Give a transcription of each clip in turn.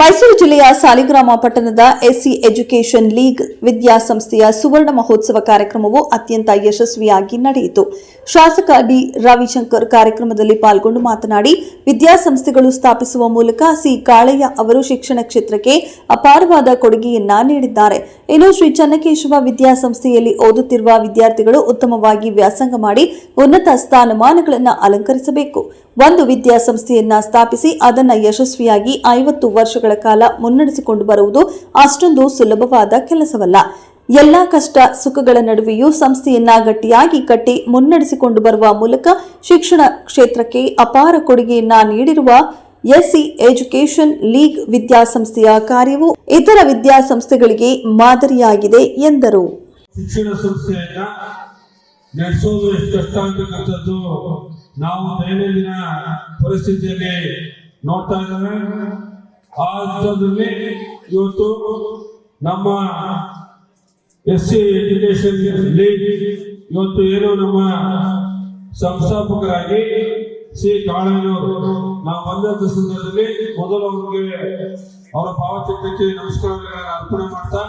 ಮೈಸೂರು ಜಿಲ್ಲೆಯ ಸಾಲಿಗ್ರಾಮ ಪಟ್ಟಣದ SC education league ವಿದ್ಯಾಸಂಸ್ಥೆಯ ಸುವರ್ಣ ಮಹೋತ್ಸವ ಕಾರ್ಯಕ್ರಮವು ಅತ್ಯಂತ ಯಶಸ್ವಿಯಾಗಿ ನಡೆಯಿತು. ಶಾಸಕ ಡಿ ರವಿಶಂಕರ್ ಕಾರ್ಯಕ್ರಮದಲ್ಲಿ ಪಾಲ್ಗೊಂಡು ಮಾತನಾಡಿ, ವಿದ್ಯಾಸಂಸ್ಥೆಗಳು ಸ್ಥಾಪಿಸುವ ಮೂಲಕ ಸಿ ಕಾಳಯ್ಯ ಅವರು ಶಿಕ್ಷಣ ಕ್ಷೇತ್ರಕ್ಕೆ ಅಪಾರವಾದ ಕೊಡುಗೆಯನ್ನ ನೀಡಿದ್ದಾರೆ. ಇನ್ನು ಶ್ರೀ ಚನ್ನಕೇಶವ ವಿದ್ಯಾಸಂಸ್ಥೆಯಲ್ಲಿ ಓದುತ್ತಿರುವ ವಿದ್ಯಾರ್ಥಿಗಳು ಉತ್ತಮವಾಗಿ ವ್ಯಾಸಂಗ ಮಾಡಿ ಉನ್ನತ ಸ್ಥಾನಮಾನಗಳನ್ನು ಅಲಂಕರಿಸಬೇಕು. ಒಂದು ವಿದ್ಯಾಸಂಸ್ಥೆಯನ್ನ ಸ್ಥಾಪಿಸಿ ಅದನ್ನ ಯಶಸ್ವಿಯಾಗಿ ಐವತ್ತು ವರ್ಷಗಳ ಕಾಲ ಮುನ್ನಡೆಸಿಕೊಂಡು ಬರುವುದು ಅಷ್ಟೊಂದು ಸುಲಭವಾದ ಕೆಲಸವಲ್ಲ. ಎಲ್ಲಾ ಕಷ್ಟ ಸುಖಗಳ ನಡುವೆಯೂ ಸಂಸ್ಥೆಯನ್ನ ಗಟ್ಟಿಯಾಗಿ ಕಟ್ಟಿ ಮುನ್ನಡೆಸಿಕೊಂಡು ಬರುವ ಮೂಲಕ ಶಿಕ್ಷಣ ಕ್ಷೇತ್ರಕ್ಕೆ ಅಪಾರ ಕೊಡುಗೆಯನ್ನ ನೀಡಿರುವ ಎಸ್ಸಿ ಎಜುಕೇಷನ್ ಲೀಗ್ ವಿದ್ಯಾಸಂಸ್ಥೆಯ ಕಾರ್ಯವು ಇತರ ವಿದ್ಯಾಸಂಸ್ಥೆಗಳಿಗೆ ಮಾದರಿಯಾಗಿದೆ ಎಂದರು. ಶಿಕ್ಷಣ ಸಂಸ್ಥೆಯನ್ನ ನಡೆಸೋದು ಎಷ್ಟು ಕಷ್ಟ ಅಂತಕ್ಕಂಥದ್ದು ನಾವು ದೈನಂದಿನ ಪರಿಸ್ಥಿತಿಯಲ್ಲಿ ನೋಡ್ತಾ ಇದ್ದೇವೆ. ಆ ಇವತ್ತು ನಮ್ಮ ಎಸ್ ಸಿ ಎಜುಕೇಶನ್ ಲೀಗ್ ಇವತ್ತು ಏನು ನಮ್ಮ ಸಂಸ್ಥಾಪಕರಾಗಿ ಸಿ ಕಾಳಯ್ಯನವರು. ನಾವು ಬಂದಂತ ಸಂದರ್ಭದಲ್ಲಿ ಮೊದಲು ಅವರಿಗೆ ಅವರ ಭಾವಚಿತ್ರಕ್ಕೆ ನಮಸ್ಕಾರಗಳನ್ನು ಅರ್ಪಣೆ ಮಾಡ್ತಾ,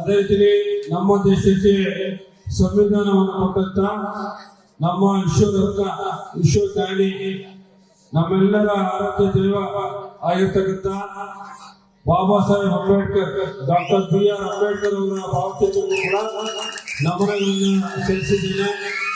ಅದೇ ರೀತಿ ನಮ್ಮ ದೇಶಕ್ಕೆ ಸಂವಿಧಾನವನ್ನು ಕೊಟ್ಟಂತ ನಮ್ಮ ವಿಶ್ವರತ್ನ ವಿಶ್ವಜ್ಞಾನಿ ನಮ್ಮೆಲ್ಲರ ಆರೋಗ್ಯ ದೈವ ಆಗಿರ್ತಕ್ಕಂಥ Baba Saheb Ambedkar doctor B R Ambedkar ಅವರ ಭಾವಚಿತ್ರವನ್ನು ಕೂಡ ನಮನಗಳನ್ನು ಸಲ್ಲಿಸಿದ್ದೇನೆ